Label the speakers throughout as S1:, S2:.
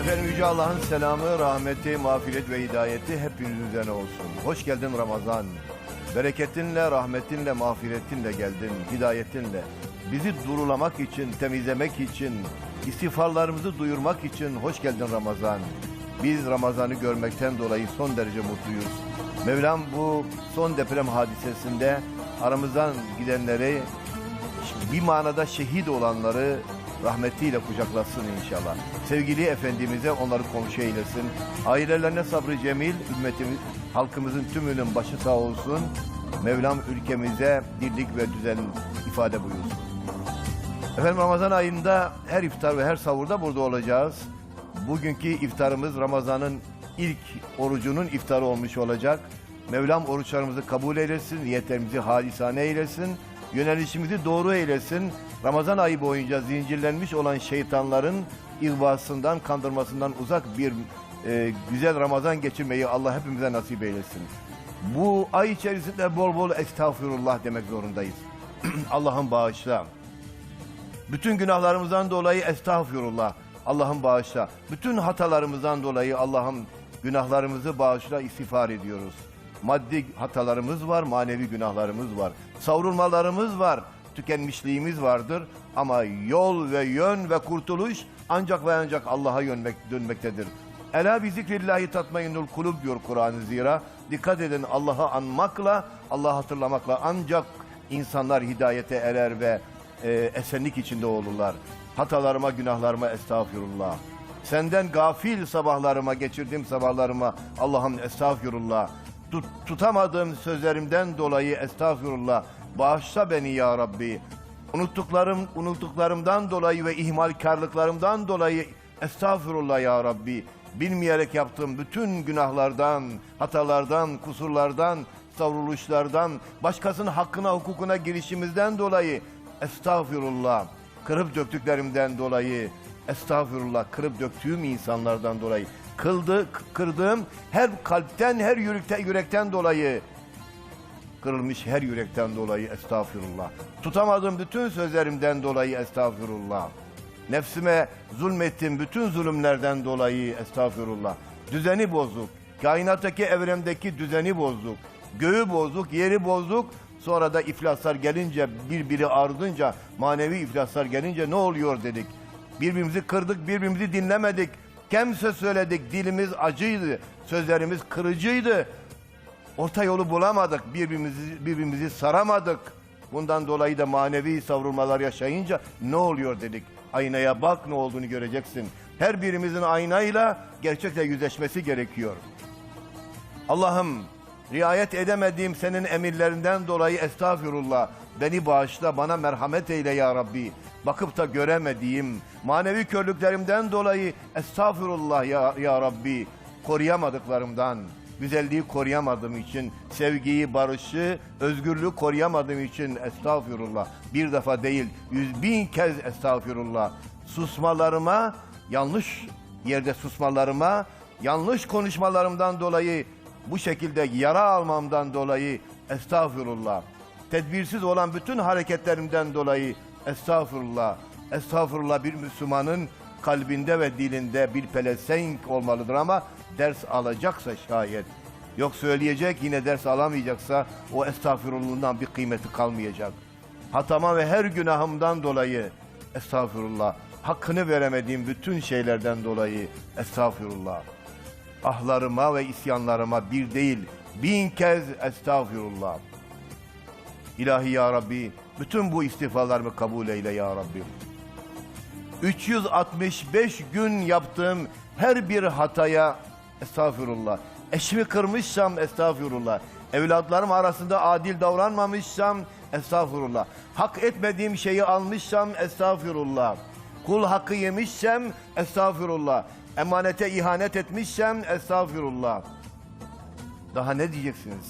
S1: Efendim Yüce Allah'ın selamı, rahmeti, mağfiret ve hidayeti hepiniz üzerine olsun. Hoş geldin Ramazan. Bereketinle, rahmetinle, mağfiretinle geldin, hidayetinle. Bizi durulamak için, temizlemek için, istiğfarlarımızı duyurmak için hoş geldin Ramazan. Biz Ramazan'ı görmekten dolayı son derece mutluyuz. Mevlam bu son deprem hadisesinde aramızdan gidenleri bir manada şehit olanları rahmetiyle kucaklasın inşallah. Sevgili Efendimiz'e onları komşu eylesin. Ailelerine sabrı cemil, ümmetimiz, halkımızın tümünün başı sağ olsun. Mevlam ülkemize dirlik ve düzen ifade buyursun. Efendim Ramazan ayında her iftar ve her savurda burada olacağız. Bugünkü iftarımız Ramazan'ın ilk orucunun iftarı olmuş olacak. Mevlam oruçlarımızı kabul eylesin, niyetlerimizi halisane eylesin, yönelişimizi doğru eylesin. Ramazan ayı boyunca zincirlenmiş olan şeytanların ihvasından, kandırmasından uzak bir e, güzel Ramazan geçirmeyi Allah hepimize nasip eylesin. Bu ay içerisinde bol bol estağfurullah demek zorundayız. Allah'ım bağışla. Bütün günahlarımızdan dolayı estağfurullah. Allah'ım bağışla. Bütün hatalarımızdan dolayı Allah'ım günahlarımızı bağışla istiğfar ediyoruz. Maddi hatalarımız var, manevi günahlarımız var. Savrulmalarımız var, tükenmişliğimiz vardır. Ama yol ve yön ve kurtuluş ancak ve ancak Allah'a yönmek, dönmektedir. Ela bi zikrillahi tatmainnul kulub diyor Kur'an-ı Zira. Dikkat edin Allah'ı anmakla, Allah'ı hatırlamakla ancak insanlar hidayete erer ve e, esenlik içinde olurlar. Hatalarıma, günahlarıma estağfurullah. Senden gafil sabahlarıma, geçirdiğim sabahlarıma Allah'ım estağfurullah. Tut, tutamadığım sözlerimden dolayı estağfurullah. Bağışla beni ya Rabbi. Unuttuklarım, unuttuklarımdan dolayı ve ihmalkarlıklarımdan dolayı estağfurullah ya Rabbi. Bilmeyerek yaptığım bütün günahlardan, hatalardan, kusurlardan, savruluşlardan, başkasının hakkına, hukukuna girişimizden dolayı estağfurullah. Kırıp döktüklerimden dolayı estağfurullah. Kırıp döktüğüm insanlardan dolayı. Kıldı, kırdığım her kalpten, her yürekten, yürekten dolayı kırılmış her yürekten dolayı estağfurullah. Tutamadığım bütün sözlerimden dolayı estağfurullah. Nefsime zulmettiğim bütün zulümlerden dolayı estağfurullah. Düzeni bozuk. Kainattaki evrendeki düzeni bozuk. Göğü bozuk, yeri bozuk. Sonra da iflaslar gelince, birbiri ardınca, manevi iflaslar gelince ne oluyor dedik. Birbirimizi kırdık, birbirimizi dinlemedik. Kemse söyledik, dilimiz acıydı, sözlerimiz kırıcıydı. Orta yolu bulamadık, birbirimizi, birbirimizi saramadık. Bundan dolayı da manevi savrulmalar yaşayınca ne oluyor dedik. Aynaya bak ne olduğunu göreceksin. Her birimizin aynayla gerçekle yüzleşmesi gerekiyor. Allah'ım riayet edemediğim senin emirlerinden dolayı estağfurullah. Beni bağışla, bana merhamet eyle ya Rabbi. Bakıp da göremediğim manevi körlüklerimden dolayı estağfurullah ya, ya Rabbi. Koruyamadıklarımdan, güzelliği koruyamadığım için, sevgiyi, barışı, özgürlüğü koruyamadığım için estağfurullah. Bir defa değil, yüz bin kez estağfurullah. Susmalarıma, yanlış yerde susmalarıma, yanlış konuşmalarımdan dolayı, bu şekilde yara almamdan dolayı estağfurullah. Tedbirsiz olan bütün hareketlerimden dolayı estağfurullah. Estağfurullah bir Müslümanın kalbinde ve dilinde bir pelesenk olmalıdır ama ders alacaksa şayet. Yok söyleyecek yine ders alamayacaksa o estağfurullah'ından bir kıymeti kalmayacak. Hatama ve her günahımdan dolayı estağfurullah. Hakkını veremediğim bütün şeylerden dolayı estağfurullah. Ahlarıma ve isyanlarıma bir değil bin kez estağfurullah. İlahi ya Rabbi bütün bu istiğfarlarımı kabul eyle ya Rabbi. 365 gün yaptığım her bir hataya estağfurullah. Eşimi kırmışsam estağfurullah. Evlatlarım arasında adil davranmamışsam estağfurullah. Hak etmediğim şeyi almışsam estağfurullah. Kul hakkı yemişsem estağfurullah. Emanete ihanet etmişsem estağfurullah. Daha ne diyeceksiniz?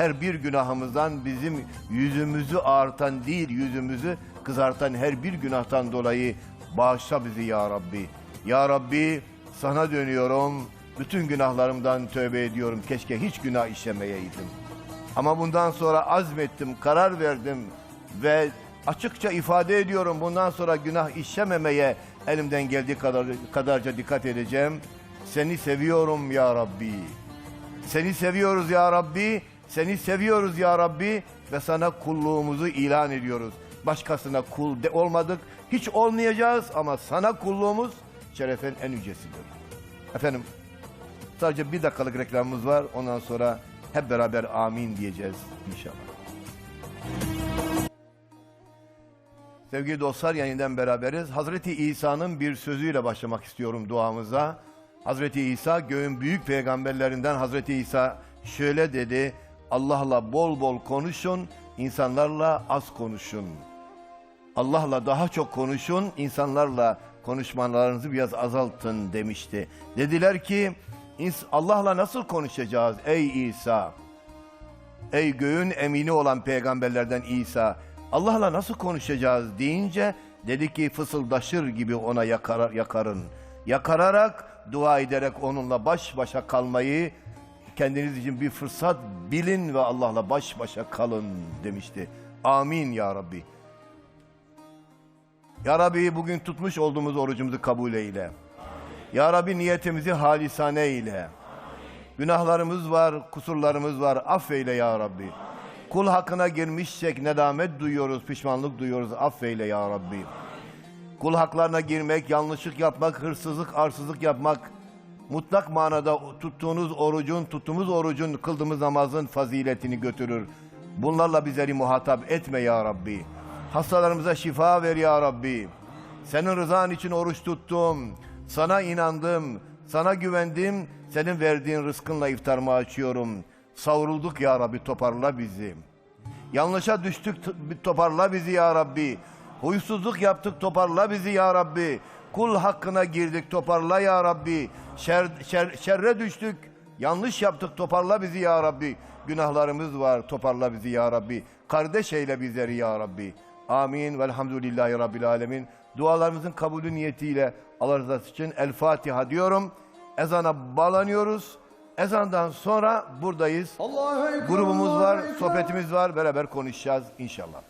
S1: Her bir günahımızdan bizim yüzümüzü ağartan değil, yüzümüzü kızartan her bir günahtan dolayı bağışla bizi ya Rabbi. Ya Rabbi sana dönüyorum. Bütün günahlarımdan tövbe ediyorum. Keşke hiç günah işlemeyeydim. Ama bundan sonra azmettim, karar verdim ve açıkça ifade ediyorum bundan sonra günah işlememeye Elimden geldiği kadar kadarca dikkat edeceğim. Seni seviyorum ya Rabbi. Seni seviyoruz ya Rabbi. Seni seviyoruz ya Rabbi ve sana kulluğumuzu ilan ediyoruz. Başkasına kul de olmadık. Hiç olmayacağız ama sana kulluğumuz şerefin en yücesidir. Efendim sadece bir dakikalık reklamımız var. Ondan sonra hep beraber amin diyeceğiz inşallah. Sevgili dostlar yeniden beraberiz. Hazreti İsa'nın bir sözüyle başlamak istiyorum duamıza. Hazreti İsa göğün büyük peygamberlerinden Hazreti İsa şöyle dedi. Allah'la bol bol konuşun, insanlarla az konuşun. Allah'la daha çok konuşun, insanlarla konuşmalarınızı biraz azaltın demişti. Dediler ki "İns- Allah'la nasıl konuşacağız ey İsa? Ey göğün emini olan peygamberlerden İsa, Allah'la nasıl konuşacağız deyince dedi ki fısıldaşır gibi ona yakar, yakarın. Yakararak, dua ederek onunla baş başa kalmayı kendiniz için bir fırsat bilin ve Allah'la baş başa kalın demişti. Amin ya Rabbi. Ya Rabbi bugün tutmuş olduğumuz orucumuzu kabul eyle. Ya Rabbi niyetimizi halisane eyle. Günahlarımız var, kusurlarımız var. Affeyle ya Rabbi. Kul hakkına girmişsek nedamet duyuyoruz, pişmanlık duyuyoruz. Affeyle ya Rabbi. Kul haklarına girmek, yanlışlık yapmak, hırsızlık, arsızlık yapmak, mutlak manada tuttuğunuz orucun, tuttuğumuz orucun, kıldığımız namazın faziletini götürür. Bunlarla bizleri muhatap etme ya Rabbi. Hastalarımıza şifa ver ya Rabbi. Senin rızan için oruç tuttum. Sana inandım. Sana güvendim. Senin verdiğin rızkınla iftarımı açıyorum. Savrulduk ya Rabbi toparla bizi. Yanlışa düştük toparla bizi ya Rabbi. Huysuzluk yaptık toparla bizi ya Rabbi. Kul hakkına girdik toparla ya Rabbi. Şer, şer, şerre düştük. Yanlış yaptık toparla bizi ya Rabbi. Günahlarımız var toparla bizi ya Rabbi. Kardeş eyle bizleri ya Rabbi. Amin. Velhamdülillahi Rabbil Alemin. Dualarımızın kabulü niyetiyle Allah rızası için El Fatiha diyorum. Ezana bağlanıyoruz. Ezandan sonra buradayız. Grubumuz var, sohbetimiz var. Beraber konuşacağız inşallah.